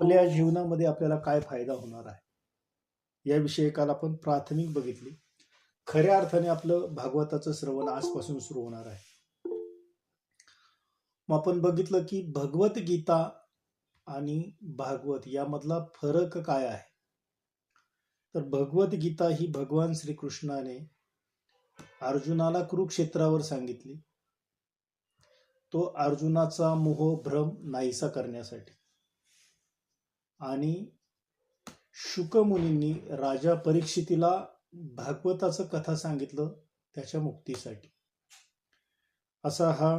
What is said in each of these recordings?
आपल्या जीवनामध्ये आपल्याला काय फायदा होणार आहे? याविषयी काल आपण प्राथमिक बघितली. खऱ्या अर्थाने आपलं भागवताचं श्रवण आजपासून सुरू होणार आहे. मग आपण बघितलं की भगवद्गीता आणि भागवत यामधला फरक काय आहे? तर भगवद्गीता ही भगवान श्रीकृष्णाने अर्जुनाला कुरुक्षेत्रावर सांगितली. तो अर्जुनाचा मोह भ्रम नाहीसा करण्यासाठी. आणि शुकमुनींनी राजा परीक्षितीला भागवताचं कथा सांगितलं त्याच्या मुक्तीसाठी. असा हा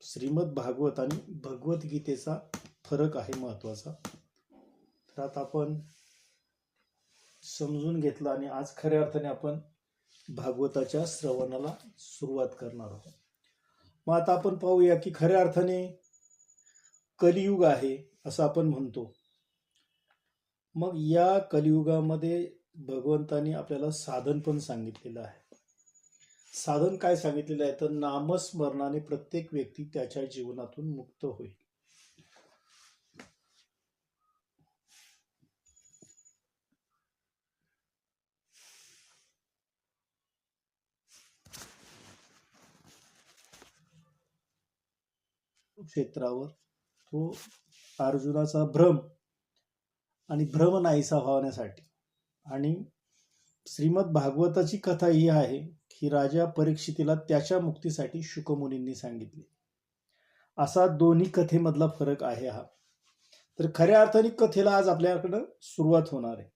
श्रीमद भागवत आणि भगवद्गीतेचा फरक आहे महत्त्वाचा तर आता आपण समजून घेतलं आणि आज खऱ्या अर्थाने आपण भागवताच्या श्रवणाला सुरुवात करणार आहोत. मग आता आपण पाहूया की खऱ्या अर्थाने कलियुग आहे असं आपण म्हणतो. मग या कलियुगामध्ये भगवंतानी आपल्याला साधन पण सांगितलेलं आहे. साधन काय सांगितलेलं आहे? तर नामस्मरणाने प्रत्येक व्यक्ती त्याच्या जीवनातून मुक्त होईल. क्षेत्रावर तो अर्जुनाचा भ्रम आणि भ्रम नाहीसा व्हावण्यासाठी. आणि श्रीमद भागवताची कथा ही आहे की राजा परीक्षितीला त्याच्या मुक्तीसाठी शुकमुनींनी सांगितले. असा दोन्ही कथेमधला फरक आहे हा. तर खऱ्या अर्थाने कथेला आज आपल्याकडं सुरुवात होणार आहे.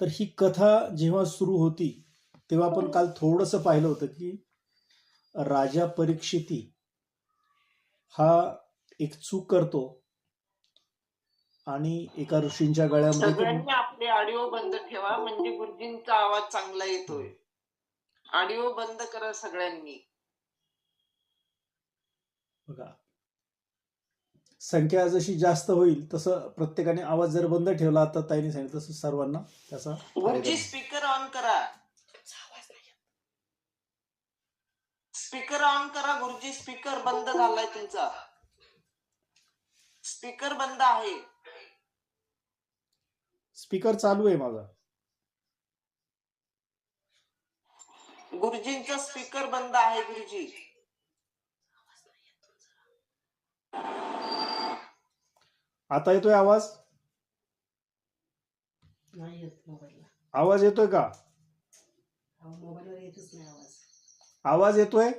तर ही कथा जेव्हा सुरू होती तेव्हा आपण काल थोडंसं पाहिलं होतं की राजा परीक्षिती हा एक चूक करतो आणि एका ऋषींच्या गळ्यामध्ये सगळ्यांनी आपले ऑडिओ बंद ठेवा म्हणजे गुरुजींचा आवाज चांगला येतोय. ऑडिओ बंद करा सगळ्यांनी. बघा. संख्या जशी जास्त होईल तसं प्रत्येकाने आवाज जर बंद ठेवला आता ताईने सांगितलं तसं सर्वांना त्याचा गुरुजी. स्पीकर ऑन करा. स्पीकर ऑन करा गुरुजी स्पीकर बंद झालाय तुमचा. स्पीकर बंद आहे. स्पीकर चालू आहे माझा. गुरुजींचा स्पीकर बंद आहे गुरुजी. आता येतोय आवाज? नाही येत मोबाईलला. आवाज येतोय का? अहो, मोबाईलवर येतच नाही आवाज. आवाज येतोय?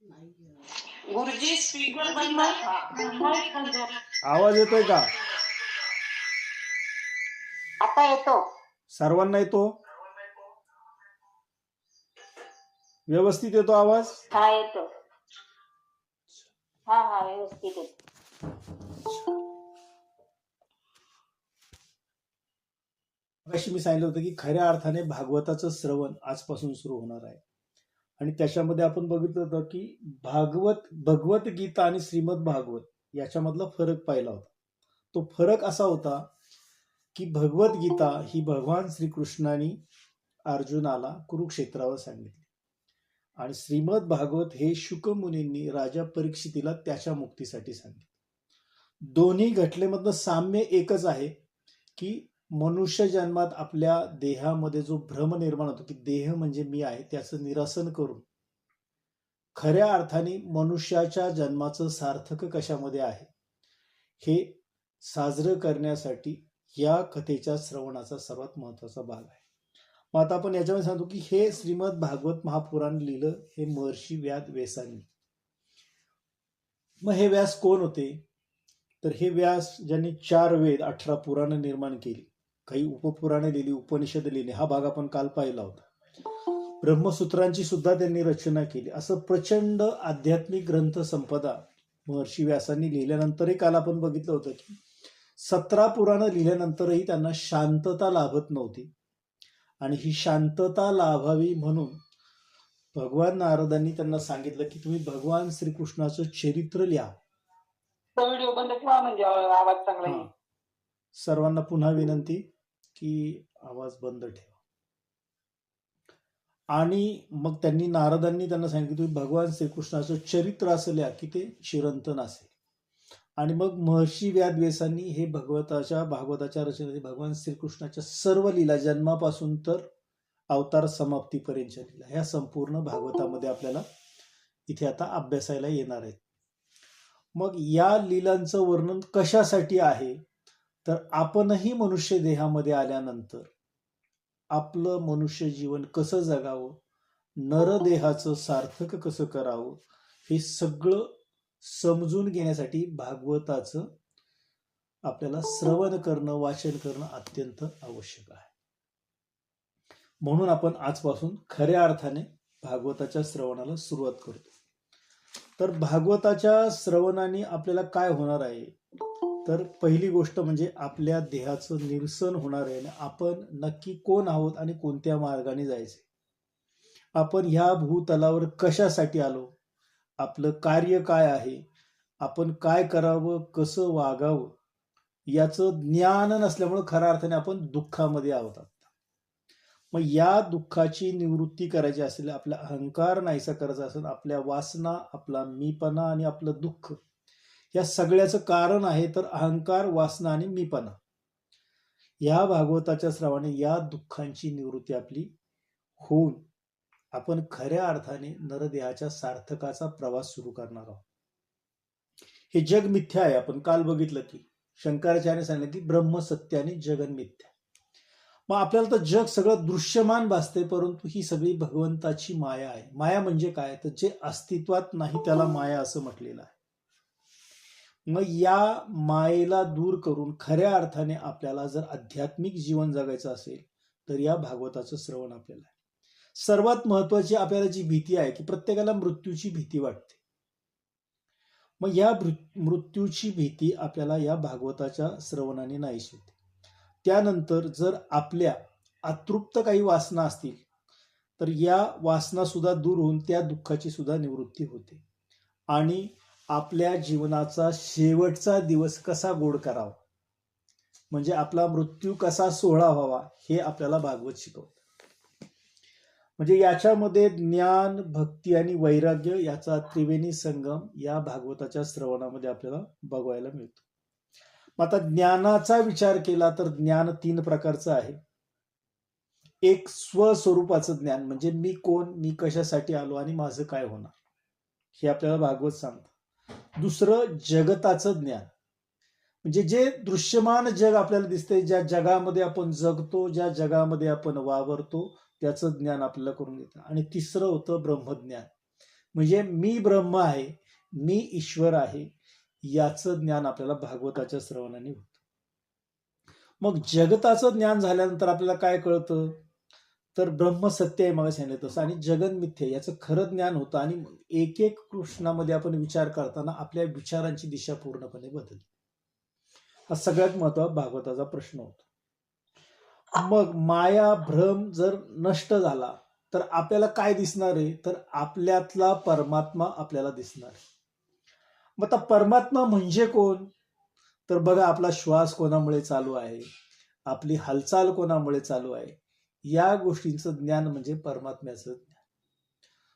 नाही. गुरुजी स्पीकर बंद. आवाज येतोय का? आता येतो. सर्वांना येतो? व्यवस्थित येतो आवाज? हा येतो. हा हा व्यवस्थित येतो. अशी मी सांगितलं होतं की खऱ्या अर्थाने भागवताचं श्रवण आजपासून सुरू होणार आहे. आणि त्याच्यामध्ये आपण बघितलं होतं की भागवत भगवद्गीता आणि श्रीमद भागवत याच्यामधला फरक पाहिला होता. तो फरक असा होता की भगवद्गीता ही भगवान श्रीकृष्णाने अर्जुनाला कुरुक्षेत्रावर सांगितली. आणि श्रीमद भागवत हे शुकमुनींनी राजा परीक्षितीला त्याच्या मुक्तीसाठी सांगितले. दोन्ही घटनेमधलं साम्य एकच आहे की मनुष्य जन्मात आपल्या देहामध्ये जो भ्रम निर्माण होतो की देह म्हणजे मी आहे त्याचं निरसन करून खऱ्या अर्थाने मनुष्याच्या जन्माचं सार्थक कशामध्ये आहे हे साजरं करण्यासाठी या कथेच्या श्रवणाचा सर्वात महत्त्वाचा भाग आहे. मग आता आपण याच्यामध्ये सांगतो की हे श्रीमद भागवत महापुराण लिहिलं हे महर्षी व्याद व्यासांनी मग हे व्यास कोण होते? तर हे व्यास ज्यांनी चार वेद अठरा पुराणं निर्माण केली. काही उपपुराणे लिहिली उपनिषद लिहिली हा भाग आपण काल पाहिला होता. ब्रह्मसूत्रांची सुद्धा त्यांनी रचना केली. असं प्रचंड आध्यात्मिक ग्रंथ संपदा महर्षी व्यासांनी लिहिल्यानंतरही काल आपण बघितलं होतं की सतरा पुराणं लिहिल्यानंतरही त्यांना शांतता लाभत नव्हती. आणि ही शांतता लाभावी म्हणून भगवान नारदांनी त्यांना सांगितलं की तुम्ही भगवान श्रीकृष्णाचं चरित्र लिहा. म्हणजे सर्वांना पुन्हा विनंती की आवाज बंद ठेवा. आणि मग त्यांनी नारदांनी त्यांना सांगितलं तुम्ही भगवान श्रीकृष्णाचं चरित्र असं लिहा की ते चिरंतन असेल. आणि मग महर्षी व्याद्वेसांनी हे भगवताच्या भागवताच्या रचनेमध्ये भगवान श्रीकृष्णाच्या सर्व लीला जन्मापासून तर अवतार समाप्तीपर्यंतच्या लीला ह्या संपूर्ण भागवतामध्ये आपल्याला इथे आता अभ्यासायला येणार आहेत. मग या लीलांचं वर्णन कशासाठी आहे? तर आपणही मनुष्य देहामध्ये आल्यानंतर आपलं मनुष्य जीवन कसं जगावं? नरदेहाचं सार्थक कसं करावं? हे सगळं समजून घेण्यासाठी भागवताचं आपल्याला श्रवण करणं वाचन करणं अत्यंत आवश्यक आहे. म्हणून आपण आजपासून खऱ्या अर्थाने भागवताच्या श्रवणाला सुरुवात करतो. तर भागवताच्या श्रवणाने आपल्याला काय होणार आहे? तर पहिली गोष्ट म्हणजे आपल्या देहाचं निरसन होणार आहे आणि आपण नक्की कोण आहोत आणि कोणत्या मार्गाने जायचे आपण ह्या भूतलावर कशासाठी आलो? आपलं कार्य काय आहे? आपण काय करावं? कसं वागावं? याचं ज्ञान नसल्यामुळं खऱ्या अर्थाने आपण दुःखामध्ये आहोत आता. मग या दुःखाची निवृत्ती करायची असेल आपला अहंकार नाहीसा करायचा असेल आपल्या वासना आपला मीपणा आणि आपलं दुःख या सगळ्याचं कारण आहे तर अहंकार वासना आणि मीपणा. या भागवताच्या श्रवाने या दुःखांची निवृत्ती आपली होऊन आपण खऱ्या अर्थाने नरदेहाच्या सार्थकाचा प्रवास सुरू करणार आहोत. हे जग मिथ्या आहे. आपण काल बघितलं की शंकराचार्य सांगितलं की ब्रह्म सत्याने आणि जगन मिथ्या. मग आपल्याला तर जग सगळं दृश्यमान भासते परंतु ही सगळी भगवंताची माया आहे. माया म्हणजे काय? तर जे अस्तित्वात नाही त्याला माया असं म्हटलेलं आहे. मग या मायेला दूर करून खऱ्या अर्थाने आपल्याला जर आध्यात्मिक जीवन जगायचं असेल तर या भागवताचं श्रवण आपल्याला आहे. सर्वात महत्वाची आपल्याला जी भीती आहे की प्रत्येकाला मृत्यूची भीती वाटते. मग या मृत्यूची भीती आपल्याला या भागवताच्या श्रवणाने नाहीशी होते. त्यानंतर जर आपल्या अतृप्त काही वासना असतील तर या वासना सुद्धा दूर होऊन त्या दुःखाची सुद्धा निवृत्ती होते. आणि आपल्या जीवनाचा शेवटचा दिवस कसा गोड करावा? म्हणजे आपला मृत्यू कसा सोहळा व्हावा हे आपल्याला भागवत शिकवतं. म्हणजे याच्यामध्ये ज्ञान भक्ती आणि वैराग्य याचा त्रिवेणी संगम या भागवताच्या श्रवणामध्ये आपल्याला बघायला मिळतो. मग आता ज्ञानाचा विचार केला तर ज्ञान तीन प्रकारचं आहे. एक स्वस्वरूपाचं ज्ञान म्हणजे मी कोण मी कशासाठी आलो आणि माझं काय होणार? हे आपल्याला भागवत सांगतं. दुसरं जगताचं ज्ञान. म्हणजे जे दृश्यमान जग आपल्याला दिसते ज्या जगामध्ये आपण जगतो ज्या जगामध्ये आपण वावरतो त्याचं ज्ञान आपल्याला करून देतं. आणि तिसरं होतं ब्रह्मज्ञान. म्हणजे मी ब्रह्म आहे मी ईश्वर आहे याचं ज्ञान आपल्याला भागवताच्या श्रवणाने होतं. मग जगताचं ज्ञान झाल्यानंतर आपल्याला काय कळतं? तर ब्रह्म सत्य आहे मला सांगितलं तसं. आणि जगन मिथ्य याचं खरं ज्ञान होतं. आणि एक एक कृष्णामध्ये आपण विचार करताना आपल्या विचारांची दिशा पूर्णपणे बदलते. हा सगळ्यात महत्त्वाचा भागवताचा प्रश्न होतो. मग माया भ्रम जर नष्ट झाला तर आपल्याला काय दिसणार आहे? तर आपल्यातला परमात्मा आपल्याला दिसणार आहे. मग आता परमात्मा म्हणजे कोण? तर बघा आपला श्वास कोणामुळे चालू आहे? आपली हालचाल कोणामुळे चालू आहे? या गोष्टींचं ज्ञान म्हणजे परमात्म्याचं ज्ञान.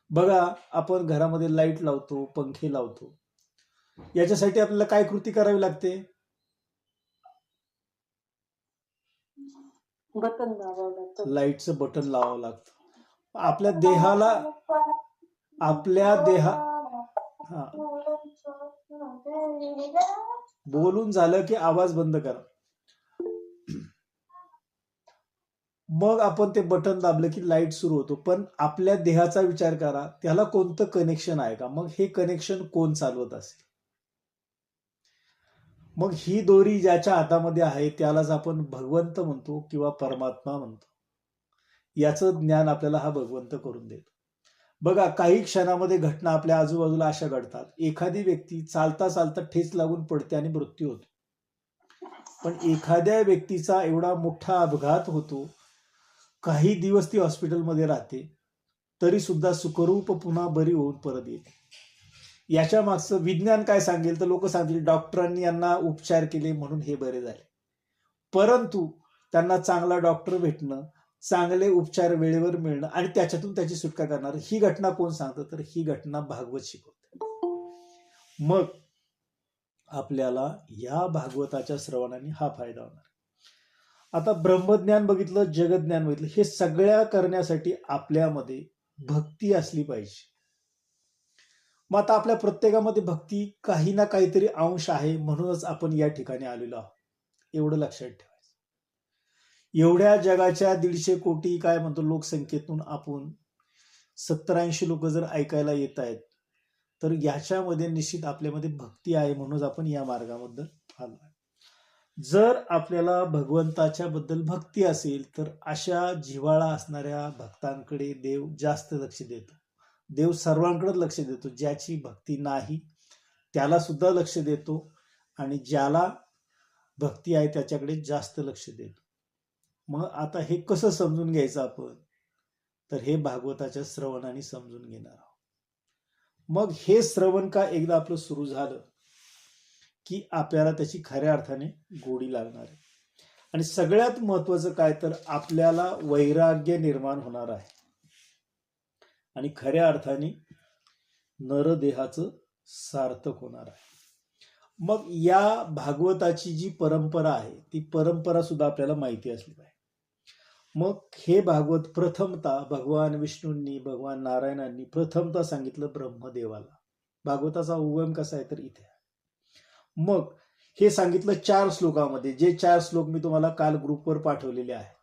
बघा आपण घरामध्ये लाइट लावतो पंखे लावतो. याच्यासाठी आपल्याला काय कृती करावी लागते? बटन दाबावं लागतं लाईटचं बटन लावावं लागतं. आपल्या देहाला आपल्या देहा हा. बोलून झालं की आवाज बंद करा. मग आपण ते बटन दाबलं की लाइट सुरू होतो. पण आपल्या देहाचा विचार करा त्याला कोणतं कनेक्शन आहे का? मग हे कनेक्शन कोण चालवत असेल? मग ही दोरी ज्याच्या हातामध्ये आहे त्यालाच आपण भगवंत म्हणतो किंवा परमात्मा म्हणतो. याचं ज्ञान आपल्याला हा भगवंत करून देतो. बघा काही क्षणामध्ये घटना आपल्या आजूबाजूला अशा घडतात. एखादी व्यक्ती चालता चालता ठेच लागून पडते आणि मृत्यू होतो. पण एखाद्या व्यक्तीचा एवढा मोठा अपघात होतो काही दिवस ती हॉस्पिटलमध्ये राहते तरी सुद्धा सुखरूप पुन्हा बरी होऊन परत येते. याच्या मागचं विज्ञान काय सांगेल? तर लोक सांगतील डॉक्टरांनी यांना उपचार केले म्हणून हे बरे झाले. परंतु त्यांना चांगला डॉक्टर भेटणं चांगले उपचार वेळेवर मिळणं आणि त्याच्यातून त्याची सुटका करणार ही घटना कोण सांगतं? तर ही घटना भागवत शिकवते. मग आपल्याला या भागवताच्या श्रवणाने हा फायदा होणार. आता ब्रह्मज्ञान बघितलं जगज्ञान बघितलं हे सगळ्या करण्यासाठी आपल्यामध्ये भक्ती असली पाहिजे. मग आता आपल्या प्रत्येकामध्ये भक्ती काही ना काहीतरी अंश आहे म्हणूनच आपण या ठिकाणी आलेलो आहोत. एवढं लक्षात ठेवायचं. एवढ्या जगाच्या दीडशे कोटी काय म्हणतो लोकसंख्येतून आपण सत्तर ऐंशी लोक जर ऐकायला येत आहेत तर याच्यामध्ये निश्चित आपल्यामध्ये भक्ती आहे म्हणूनच आपण या मार्गाबद्दल आलो आहे. जर आपल्याला भगवंताच्या बद्दल भक्ती असेल तर अशा जिव्हाळा असणाऱ्या भक्तांकडे देव जास्त लक्ष देतो. देव सर्वांकडे लक्ष देतो. ज्याची भक्ती नाही त्याला सुद्धा लक्ष देतो आणि ज्याला भक्ती आहे त्याच्याकडे जास्त लक्ष देतो. मग आता हे कसं समजून घ्यायचं आपण? तर हे भागवताच्या श्रवणाने समजून घेणार आहोत. मग हे श्रवण का एकदा आपलं सुरू झालं? की आपल्याला त्याची खऱ्या अर्थाने गोडी लागणार आहे. आणि सगळ्यात महत्वाचं काय? तर आपल्याला वैराग्य निर्माण होणार आहे. आणि खऱ्या अर्थाने नरदेहाचं सार्थक होणार आहे. मग या भागवताची जी परंपरा आहे ती परंपरा सुद्धा आपल्याला माहिती असली पाहिजे. मग हे भागवत प्रथमता भगवान विष्णूंनी भगवान नारायणांनी प्रथमता सांगितलं ब्रह्मदेवाला. भागवताचा उगम कसा आहे तर इथे. मग हे सांगितलं चार श्लोकामध्ये जे चार श्लोक मी तुम्हाला काल ग्रुपवर पाठवलेले आहे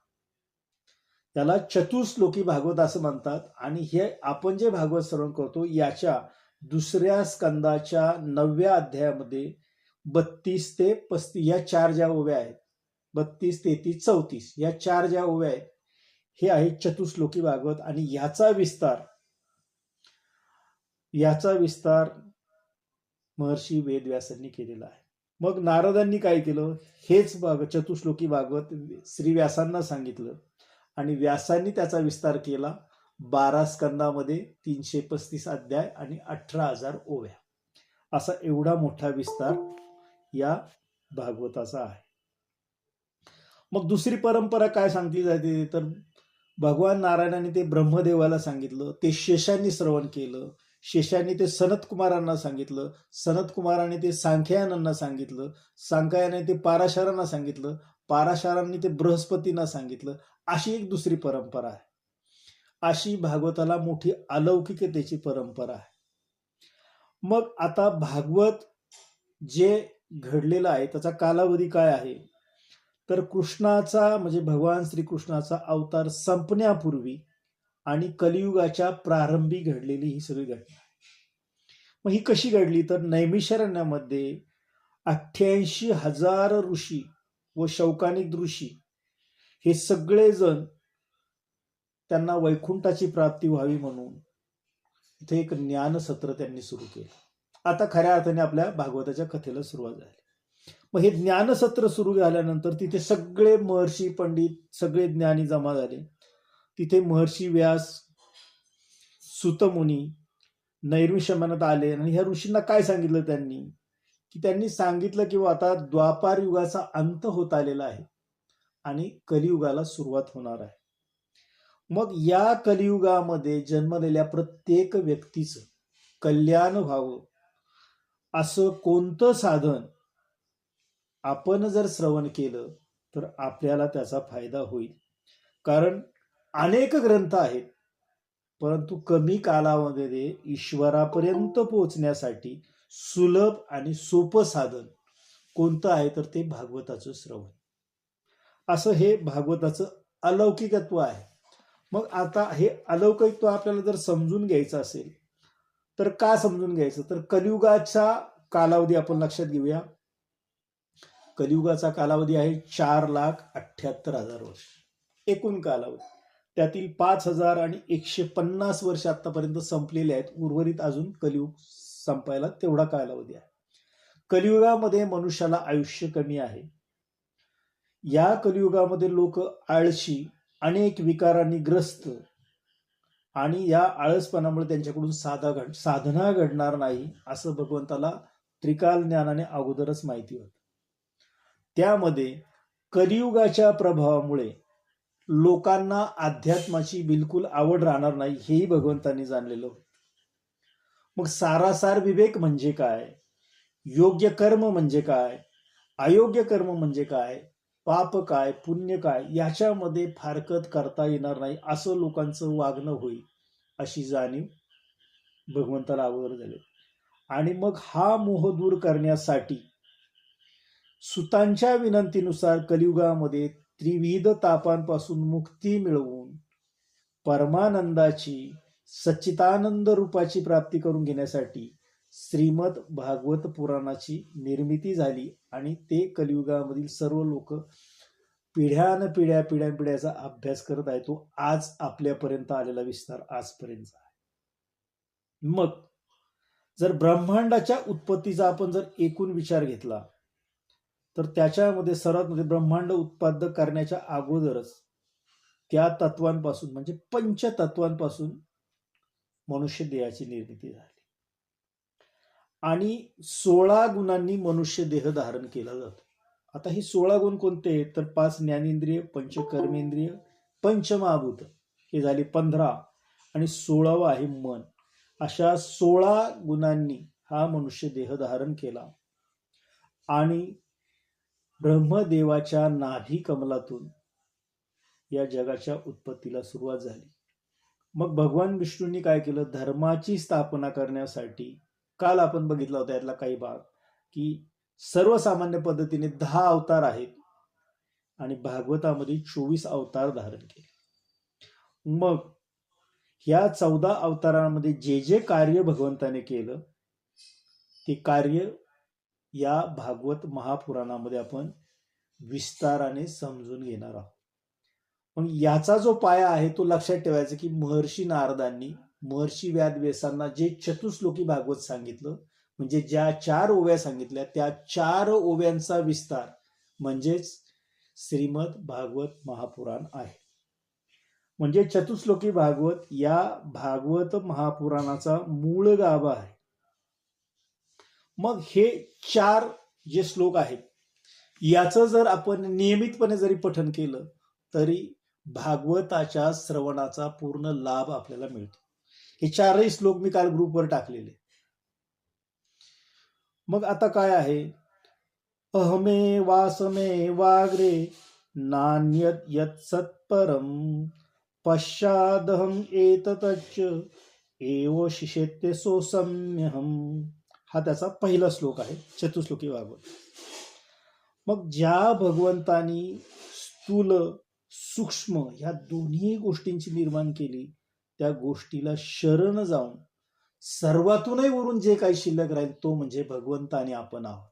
त्याला चतुश्लोकी भागवत असं म्हणतात. आणि हे आपण जे भागवत श्रवण करतो याच्या दुसऱ्या स्कंदाच्या नवव्या अध्यायामध्ये बत्तीस ते पस्तीस या चार ज्या ओव्या आहेत बत्तीस तेहतीस चौतीस या चार ज्या ओव्या आहेत हे आहे चतुश्लोकी भागवत. आणि याचा विस्तार याचा विस्तार महर्षी वेदव्यासांनी केलेला आहे. मग नारदांनी काय केलं? हेच भाग चतुश्लोकी भागवत श्री व्यासांना सांगितलं. आणि व्यासांनी त्याचा विस्तार केला. बारा स्कंदामध्ये तीनशे पस्तीस अध्याय आणि अठरा हजार ओव्या. असा एवढा मोठा विस्तार या भागवताचा आहे. मग दुसरी परंपरा काय सांगली जाते? तर भगवान नारायणाने ते ब्रह्मदेवाला सांगितलं. ते शेषांनी श्रवण केलं. शेषांनी ते सनत कुमारांना सांगितलं. सनत कुमारांनी ते सांख्यानांना सांगितलं. सांख्याने ते पाराशारांना सांगितलं. पाराशारांनी ते बृहस्पतींना सांगितलं. अशी एक दुसरी परंपरा आहे. अशी भागवताला मोठी अलौकिकतेची परंपरा आहे. मग आता भागवत जे घडलेलं आहे त्याचा कालावधी काय आहे? तर कृष्णाचा म्हणजे भगवान श्रीकृष्णाचा अवतार संपण्यापूर्वी आणि कलियुगाच्या प्रारंभी घडलेली ही सगळी घटना आहे. मग ही कशी घडली? तर नैमिषारण्यामध्ये अठ्ठ्याऐंशी हजार ऋषी व शौकानिक ऋषी हे सगळेजण त्यांना वैकुंठाची प्राप्ती व्हावी म्हणून इथे एक ज्ञानसत्र त्यांनी सुरू केलं. आता खऱ्या अर्थाने आपल्या भागवताच्या कथेला सुरुवात झाली. मग हे ज्ञानसत्र सुरू झाल्यानंतर तिथे सगळे महर्षी पंडित सगळे ज्ञानी जमा झाले. तिथे महर्षी व्यास सुतमुनी नैऋष्यमानात आले आणि ह्या ऋषींना काय सांगितलं त्यांनी? की त्यांनी सांगितलं की आता द्वापार युगाचा अंत होत आलेला आहे. आणि कलियुगाला सुरुवात होणार आहे. मग या कलियुगामध्ये जन्मलेल्या प्रत्येक व्यक्तीचं कल्याण व्हावं असं कोणतं साधन आपण जर श्रवण केलं तर आपल्याला त्याचा फायदा होईल. कारण अनेक ग्रंथ आहेत परंतु कमी कालामध्ये ईश्वरापर्यंत पोहोचण्यासाठी सुलभ आणि सोपं साधन कोणतं आहे तर ते भागवताचं श्रवण. असं हे भागवताचं अलौकिकत्व आहे. मग आता हे अलौकिकत्व आपल्याला जर समजून घ्यायचं असेल तर का समजून घ्यायचं? तर कलियुगाचा कालावधी आपण लक्षात घेऊया. कलियुगाचा कालावधी आहे चार लाख अठ्ठ्याहत्तर हजार वर्ष. एकूण कालावधी. त्यातील पाच हजार आणि एकशे पन्नास वर्ष आतापर्यंत संपलेले आहेत. उर्वरित अजून कलियुग संपायला तेवढा कालावधी आहे. कलियुगामध्ये मनुष्याला आयुष्य कमी आहे. या कलियुगामध्ये लोक आळशी अनेक विकारांनी ग्रस्त आणि या आळसपणामुळे त्यांच्याकडून साधा घड साधना घडणार नाही असं भगवंताला त्रिकाल ज्ञानाने अगोदरच माहिती होतं. त्यामध्ये कलियुगाच्या प्रभावामुळे लोकांना अध्यात्माची बिलकुल आवड राहणार नाही हेही भगवंतांनी जाणलेलं होतं. मग सारासार विवेक म्हणजे काय? योग्य कर्म म्हणजे काय? अयोग्य कर्म म्हणजे काय? पाप काय पुण्य काय याच्यामध्ये फारकत करता येणार नाही असं लोकांचं वागणं होईल अशी जाणीव भगवंताला अगोदर झाली. आणि मग हा मोह दूर करण्यासाठी सुतांच्या विनंतीनुसार कलियुगामध्ये त्रिविध तापांपासून मुक्ती मिळवून परमानंदाची सच्चितानंद रूपाची प्राप्ती करून घेण्यासाठी श्रीमद भागवत पुराणाची निर्मिती झाली आणि ते कलियुगामधील सर्व लोक पिढ्यान पिढ्या पिढ्यान पिढ्याचा अभ्यास करत आहे तो आज आपल्यापर्यंत आलेला विस्तार आजपर्यंत आहे. मग जर ब्रह्मांडाच्या उत्पत्तीचा आपण जर एकूण विचार घेतला तर त्याच्यामध्ये सर्वात म्हणजे ब्रह्मांड उत्पादक करण्याच्या अगोदरच त्या तत्वांपासून म्हणजे पंचतत्वांपासून मनुष्य देहाची निर्मिती झाली. आणि सोळा गुणांनी मनुष्य देह धारण केला जातो. आता हे सोळा गुण कोणते तर पाच ज्ञानेंद्रिय पंचकर्मेंद्रिय पंचमहाभूत हे झाले पंधरा आणि सोळावं आहे मन. अशा सोळा गुणांनी हा मनुष्य देह धारण केला. आणि ब्रह्मदेवाच्या नाभी कमलातून या जगाच्या उत्पत्तीला सुरुवात झाली. मग भगवान विष्णूंनी काय केलं? धर्माची स्थापना करण्यासाठी काल आपण बघितला होता यातला काही भाग की सर्वसामान्य पद्धतीने दहा अवतार आहेत आणि भागवतामध्ये चोवीस अवतार धारण केले. मग ह्या चौदा अवतारांमध्ये जे जे कार्य भगवंताने केलं ते कार्य या भागवत महापुराणामध्ये आपण विस्ताराने समजून घेणार आहोत. मग याचा जो पाया आहे तो लक्षात ठेवायचा की महर्षी नारदांनी महर्षी व्यादव्यासांना जे चतुश्लोकी भागवत सांगितलं म्हणजे ज्या चार ओव्या सांगितल्या त्या चार ओव्यांचा विस्तार म्हणजेच श्रीमद भागवत महापुराण आहे. म्हणजे चतुश्लोकी भागवत या भागवत महापुराणाचा मूळ गाभा आहे. मग हे चार जे श्लोक आहेत याचं जर आपण नियमितपणे जरी पठन केलं तरी भागवताच्या श्रवणाचा पूर्ण लाभ आपल्याला मिळतो. हे चारही श्लोक मी काल ग्रुपवर टाकलेले. मग आता काय आहे? अहमे वासमे वाग्रे नान्यत यत सत्परम पश्चादहम एततच्च एव शिषेत्य सोसम्यहम हा त्याचा पहिला श्लोक आहे चतुश्लोकी भागवत. मग ज्या भगवंतानी स्थूल सूक्ष्म ह्या दोन्ही गोष्टींची निर्माण केली त्या गोष्टीला शरण जाऊन सर्वातूनही वरून जे काही शिल्लक राहील तो म्हणजे भगवंत आणि आपण आहोत.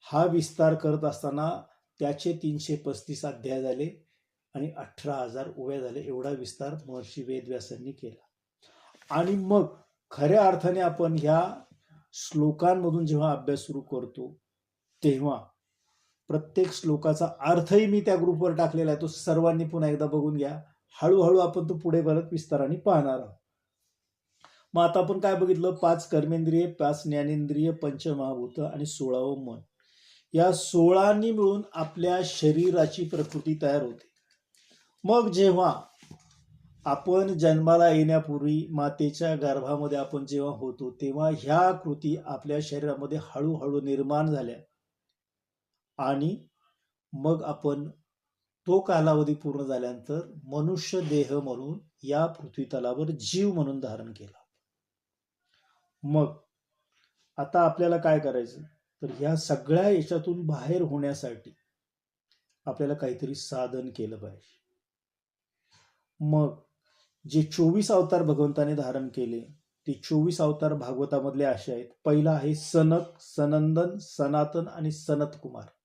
हा विस्तार करत असताना त्याचे तीनशे पस्तीस अध्याय झाले आणि अठरा हजार उभ्या झाले. एवढा विस्तार महर्षी वेदव्यासांनी केला. आणि मग खऱ्या अर्थाने आपण ह्या श्लोकांमधून जेव्हा अभ्यास सुरू करतो तेव्हा प्रत्येक श्लोकाचा अर्थही मी त्या ग्रुपवर टाकलेला आहे. तो सर्वांनी पुन्हा एकदा बघून घ्या. हळूहळू आपण तो पुढे परत विस्ताराने पाहणार आहोत. मग आता आपण काय बघितलं? पाच कर्मेंद्रिय पाच ज्ञानेंद्रिय पंचमहाभूत आणि सोळावं मन. या सोळांनी मिळून आपल्या शरीराची प्रकृती तयार होते. मग जेव्हा आपण जन्माला येण्यापूर्वी मातेच्या गर्भामध्ये आपण जेव्हा होतो तेव्हा ह्या कृती आपल्या शरीरामध्ये हळूहळू निर्माण झाल्या. आणि मग आपण तो कालावधी पूर्ण झाल्यानंतर मनुष्य देह म्हणून या पृथ्वीतलावर जीव म्हणून धारण केला. मग आता आपल्याला काय करायचं? तर ह्या सगळ्या याच्यातून बाहेर होण्यासाठी आपल्याला काहीतरी साधन केलं पाहिजे. मग जे चोवीस अवतार भगवंताने धारण केले ते चोवीस अवतार भागवतामधले असे आहेत. पहिला आहे सनक सनंदन सनातन आणि सनत कुमार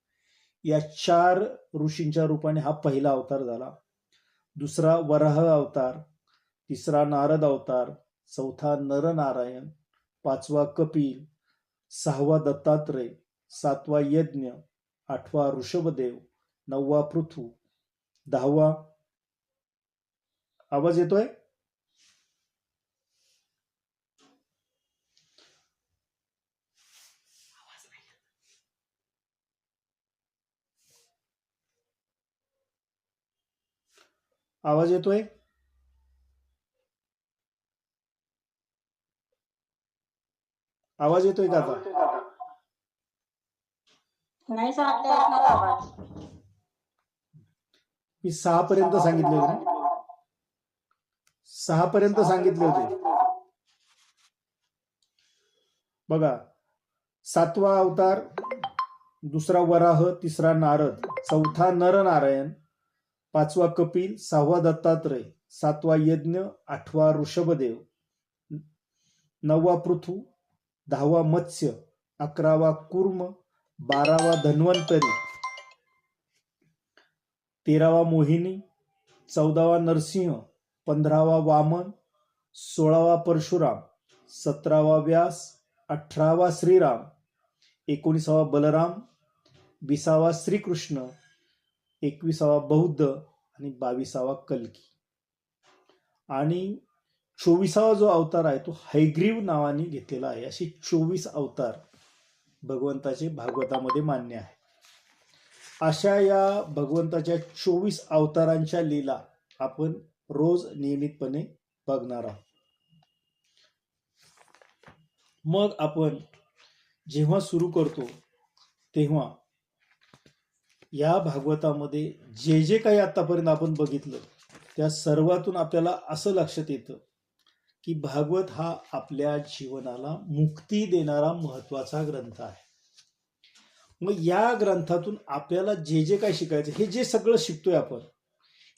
या चार ऋषींच्या रूपाने हा पहिला अवतार झाला. दुसरा वराह अवतार तिसरा नारद अवतार चौथा नरनारायण पाचवा कपिल सहावा दत्तात्रय सातवा यज्ञ आठवा ऋषभदेव नववा पृथू दहावा आवाज येतोय? आवाज येतोय? आवाज येतोय का आता नाही सर आपल्या येत नव्हता आवाज. मी सहा पर्यंत सांगितले होते. ना सहा पर्यंत सांगितले होते. बघा सातवा अवतार दुसरा वराह तिसरा नारद चौथा नरनारायण पाचवा कपिल सहावा दत्तात्रय सातवा यज्ञ आठवा ऋषभदेव. नववा पृथू दहावा मत्स्य अकरावा कुर्म बारावा धन्वंतरी तेरावा मोहिनी चौदावा नरसिंह पंधरावा वामन सोळावा परशुराम सतरावा व्यास अठरावा श्रीराम एकोणीसावा बलराम विसावा श्रीकृष्ण एकविसावा बौद्ध आणि बावीसावा कल्की. आणि चोवीसावा जो अवतार आहे तो हैग्रीव नावाने घेतलेला आहे. असे चोवीस अवतार भगवंताचे भागवतामध्ये मान्य आहे. अशा या भगवंताच्या चोवीस अवतारांच्या लीला आपण रोज नियमितपणे बघणार आहोत. मग आपण जेव्हा सुरू करतो तेव्हा या भागवतामध्ये जे जे काही आतापर्यंत आपण बघितलं त्या सर्वातून आपल्याला असं लक्षात येतं की भागवत हा आपल्या जीवनाला मुक्ती देणारा महत्त्वाचा ग्रंथ आहे. मग या ग्रंथातून आपल्याला जे जे काय शिकायचं हे जे सगळं शिकतोय आपण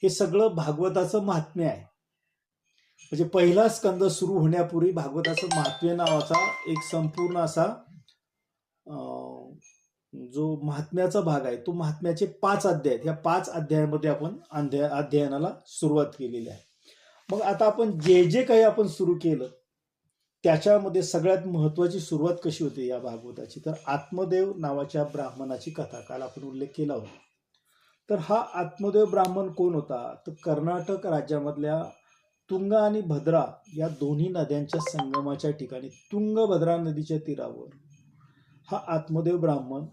हे सगळं भागवताचं महात्म्य आहे. म्हणजे पहिला स्कंद सुरू होण्यापूर्वी भागवताचं महात्म्य नावाचा एक संपूर्ण असा अं, जो महात्म्याचा भाग आहे तो महात्म्याचे पाच अध्याय आहेत. या पाच अध्यायामध्ये आपण अध्याय अध्ययनाला सुरुवात केलेली आहे. मग आता आपण जे जे काही आपण सुरू केलं त्याच्यामध्ये सगळ्यात महत्वाची सुरुवात कशी होते या भागवताची? तर आत्मदेव नावाच्या ब्राह्मणाची कथा काल आपण उल्लेख केला होता. तर हा आत्मदेव ब्राह्मण कोण होता? तर कर्नाटक राज्यामधल्या तुंगा आणि भद्रा या दोन्ही नद्यांच्या संगमाच्या ठिकाणी तुंगभद्रा नदीच्या तीरावर हा आत्मदेव ब्राह्मण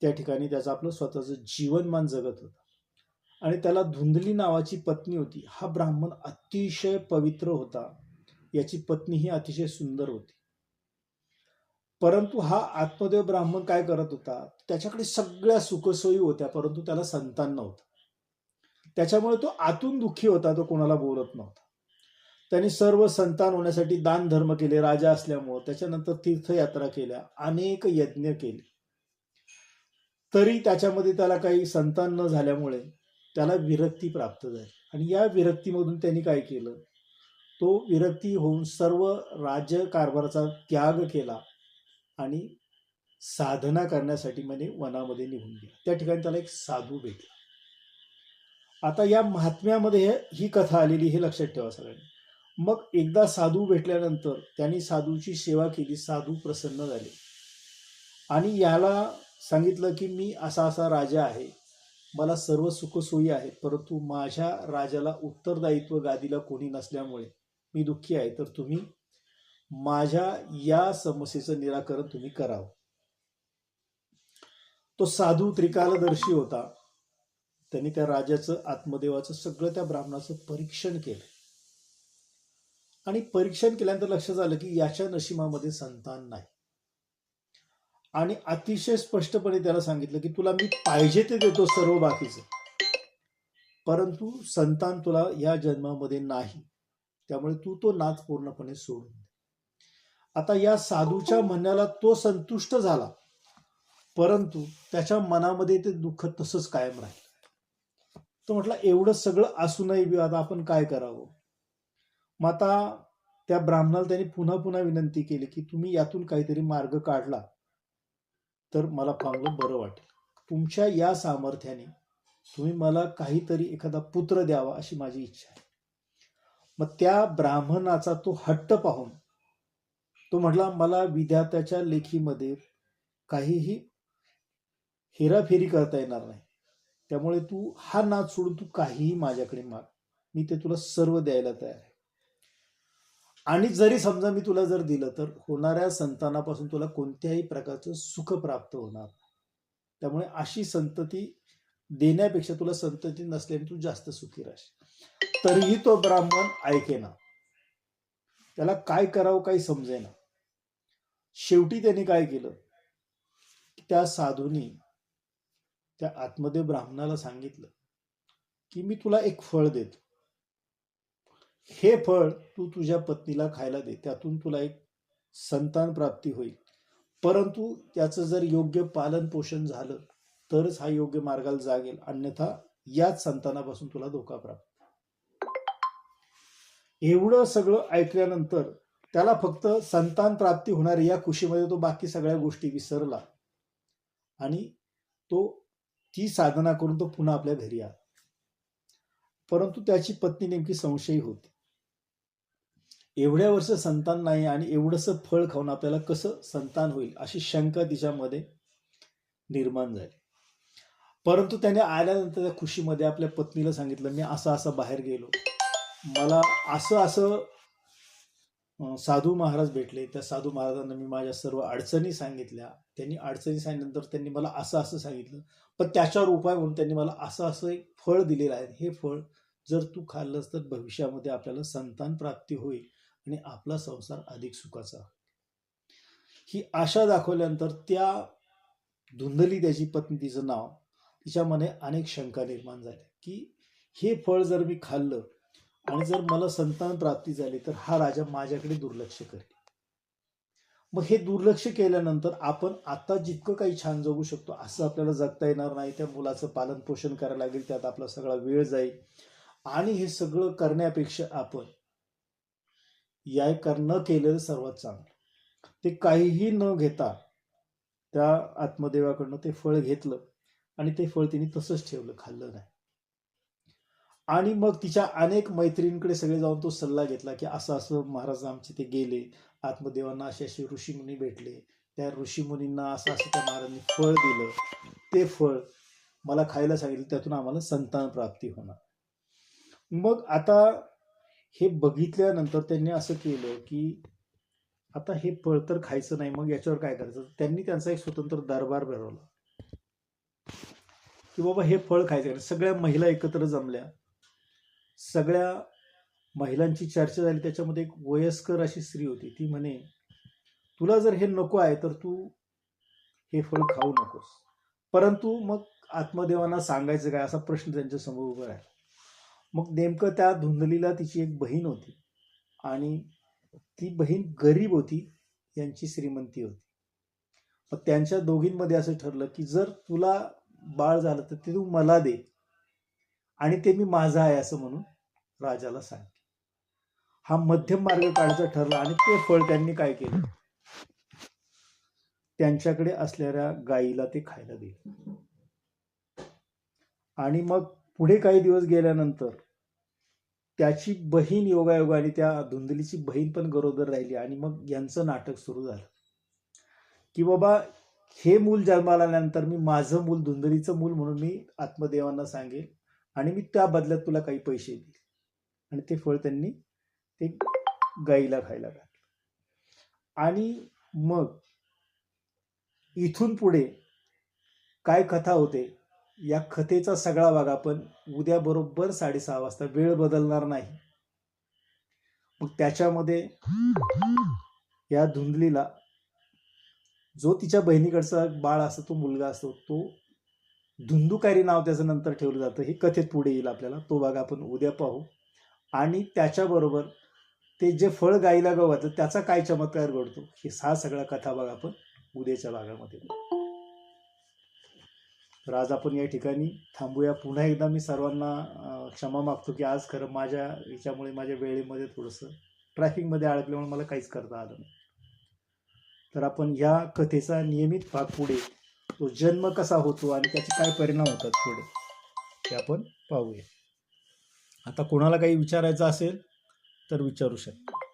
त्या ठिकाणी त्याचं आपलं स्वतःचं जीवनमान जगत होता. आणि त्याला धुंदली नावाची पत्नी होती. हा ब्राह्मण अतिशय पवित्र होता. याची पत्नी ही अतिशय सुंदर होती. परंतु हा आत्मदेव ब्राह्मण काय करत होता? त्याच्याकडे सगळ्या सुखसोयी होत्या परंतु त्याला संतान नव्हतं. त्याच्यामुळे तो आतून दुःखी होता तो कोणाला बोलत नव्हता. त्यांनी सर्व संतान होण्यासाठी दान धर्म केले राजा असल्यामुळं. त्याच्यानंतर तीर्थयात्रा केल्या अनेक यज्ञ केले. तरी त्याच्यामध्ये त्याला काही संतान न झाल्यामुळे त्याला विरक्ती प्राप्त झाली. आणि या विरक्तीमधून त्यांनी काय केलं? तो विरक्ती होऊन सर्व राज्य कारभाराचा त्याग केला आणि साधना करण्यासाठी म्हणे वनामध्ये निघून गेला. त्या ठिकाणी त्याला एक साधू भेटला. आता या महात्म्यामध्ये हे- ही कथा आलेली हे लक्षात ठेवा सगळ्यांनी. मग एकदा साधू भेटल्यानंतर त्यांनी साधूची सेवा केली साधू प्रसन्न झाले. आणि याला सांगितलं की मी असा असा राजा आहे. मला सर्व सुखसोयी आहेत परंतु माझ्या राजाला उत्तरदायित्व गादीला कोणी नसल्यामुळे मी दुःखी आहे. तर तुम्ही माझ्या या समस्येचं निराकरण तुम्ही करावं. तो साधू त्रिकालदर्शी होता. त्यांनी त्या राजाचं आत्मदेवाचं सगळं त्या ब्राह्मणाचं परीक्षण केलं. आणि परीक्षण केल्यानंतर लक्षात आलं की याच्या नशिबामध्ये संतान नाही. आणि अतिशय स्पष्टपणे त्याला सांगितलं की तुला मी पाहिजे ते देतो सर्व बाकीचं. परंतु संतान तुला या जन्मामध्ये नाही. त्यामुळे तू तो नाच पूर्णपणे सोडून दे. आता या साधूच्या म्हणण्याला तो संतुष्ट झाला. परंतु त्याच्या मनामध्ये ते दुःख तसंच कायम राहील. तो म्हटला एवढं सगळं असूनही बी आता आपण काय करावं? मग आता त्या ब्राह्मणाला त्यांनी पुन्हा पुन्हा विनंती केली की तुम्ही यातून काहीतरी मार्ग काढला. तर मला चांगलं बरं वाटेल. तुमच्या या सामर्थ्याने तुम्ही मला काहीतरी एखादा पुत्र द्यावा अशी माझी इच्छा आहे. मग त्या ब्राह्मणाचा तो हट्ट पाहून तो म्हटला मला विद्यार्थ्याच्या लेखीमध्ये काहीही हेराफेरी करता येणार नाही. त्यामुळे तू हा नाच सोडून तू काहीही माझ्याकडे माग. मी ते तुला सर्व द्यायला तयार आहे. आणि जरी समजा मी तुला जर दिलं तर होणाऱ्या संतानापासून तुला कोणत्याही प्रकारचं सुख प्राप्त होणार त्यामुळे अशी संतती देण्यापेक्षा तुला संतती नसल्याने तू जास्त सुखी राहशील. तरीही तो ब्राह्मण ऐकेना त्याला काय करावं काही समजेना. शेवटी त्याने काय केलं? त्या साधूनी त्या आत्मदेव ब्राह्मणाला सांगितलं की मी तुला एक फळ देतो. हे फळ तू तुझ्या पत्नीला खायला दे त्यातून तुला एक संतान प्राप्ती होईल. परंतु त्याचं जर योग्य पालन पोषण झालं तरच हा योग्य मार्गाला जागेल अन्यथा याच संतानापासून तुला धोका प्राप्त एवढं सगळं ऐकल्यानंतर त्याला फक्त संतान प्राप्ती होणार या खुशीमध्ये तो बाकी सगळ्या गोष्टी विसरला. आणि तो ती साधना करून तो पुन्हा आपल्या घरी आला. परंतु त्याची पत्नी नेमकी संशयी होती. एवढ्या वर्ष संतान नाही आणि एवढंसं फळ खाऊन आपल्याला कसं संतान होईल अशी शंका तिच्यामध्ये निर्माण झाली. परंतु त्याने आल्यानंतर त्या खुशीमध्ये आपल्या पत्नीला सांगितलं मी असं असं बाहेर गेलो. मला असं असं साधू महाराज भेटले. त्या साधू महाराजांना मी माझ्या सर्व अडचणी सांगितल्या. त्यांनी अडचणी सांगितल्यानंतर त्यांनी मला असं असं सांगितलं. पण त्याच्यावर उपाय म्हणून त्यांनी मला असं असं एक फळ दिलेलं आहे. हे फळ जर तू खाल्लंस तर भविष्यामध्ये आपल्याला संतान प्राप्ती होईल. आणि आपला संसार अधिक सुखाचा. ही आशा दाखवल्यानंतर त्या धुंदली त्याची पत्नी तिचं नाव तिच्यामध्ये अनेक शंका निर्माण झाल्या की हे फळ जर मी खाल्लं आणि जर मला संतान प्राप्ती झाली तर हा राजा माझ्याकडे दुर्लक्ष करेल. मग हे दुर्लक्ष केल्यानंतर आपण आता जितकं काही छान जगू शकतो असं आपल्याला जगता येणार नाही. त्या मुलाचं पालन पोषण करायला लागेल त्यात आपला सगळा वेळ जाईल. आणि हे सगळं करण्यापेक्षा आपण या कर न केलेलं सर्वात चांगलं. ते काहीही न घेता त्या आत्मदेवाकडनं ते फळ घेतलं आणि ते फळ तिने तसंच ठेवलं खाल्लं नाही. आणि मग तिच्या अनेक मैत्रिणींकडे सगळे जाऊन तो सल्ला घेतला की असं असं महाराज आमचे ते गेले आत्मदेवांना असे असे ऋषीमुनी भेटले त्या ऋषीमुनींना असं असं त्या महाराजांनी फळ दिलं ते फळ मला खायला सांगितलं त्यातून आम्हाला संतान प्राप्ती होणार. मग आता हे बघितल्यानंतर त्यांनी असं केलं की आता हे फळ तर खायचं नाही मग याच्यावर काय करायचं? त्यांनी त्यांचा एक स्वतंत्र दरबार भरवला. की बाबा हे फळ खायचं सगळ्या महिला एकत्र जमल्या. सगळ्या महिलांची चर्चा झाली. त्याच्यामध्ये एक वयस्कर अशी स्त्री होती. ती म्हणे तुला जर हे नको आहे तर तू हे फळ खाऊ नकोस. परंतु मग आत्मदेवांना सांगायचं काय? असा प्रश्न त्यांच्यासमोर उभा आहे मग नेमकं त्या धुंदलीला तिची एक बहीण होती. आणि ती बहीण गरीब होती यांची श्रीमंती होती. मग त्यांच्या दोघींमध्ये असं ठरलं की जर तुला बाळ झालं तर ते तू मला दे. आणि ते मी माझा आहे असं म्हणून राजाला सांग हा मध्यम मार्ग काढायचा ठरला आणि ते फळ त्यांनी काय केलं? त्यांच्याकडे असलेल्या गाईला ते खायला दिलं. आणि मग पुढे काही दिवस गेल्यानंतर त्याची बहीण योगायोगाने त्या धुंदलीची बहीण पण गरोदर राहिली आणि मग यांचं नाटक सुरू झालं. की बाबा हे मूल जन्माला आल्यानंतर मी माझं मूल धुंदलीचं मूल म्हणून मी आत्मदेवांना सांगेल आणि मी त्या बदल्यात तुला काही पैसे देईल. आणि ते फळ त्यांनी ते गाईला खायला घातलं. आणि मग इथून पुढे काय कथा होते? या कथेचा सगळा भाग आपण उद्या बरोबर साडेसहा वाजता वेळ बदलणार नाही. मग त्याच्यामध्ये या धुंदलीला जो तिच्या बहिणीकडचा बाळ असतो तो मुलगा असतो तो धुंदुकारी नाव त्याचं नंतर ठेवलं जातं. हे कथेत पुढे येईल आपल्याला. तो भाग आपण उद्या पाहू. आणि त्याच्याबरोबर ते जे फळ गाईला गवतं त्याचा काय चमत्कार घडतो हे हा सगळा कथा भाग आपण उद्याच्या भागामध्ये पाहू. तर आज आपण या ठिकाणी थांबूया. पुन्हा एकदा मी सर्वांना क्षमा मागतो की आज खरं माझ्या याच्यामुळे माझ्या वेळेमध्ये थोडंसं ट्रॅफिकमध्ये अडकल्यामुळे मला काहीच करता आलं नाही. तर आपण या कथेचा नियमित भाग पुढे तो जन्म कसा होतो आणि त्याचे काय परिणाम होतात पुढे ते आपण पाहूया. आता कोणाला काही विचारायचं असेल तर विचारू शकता.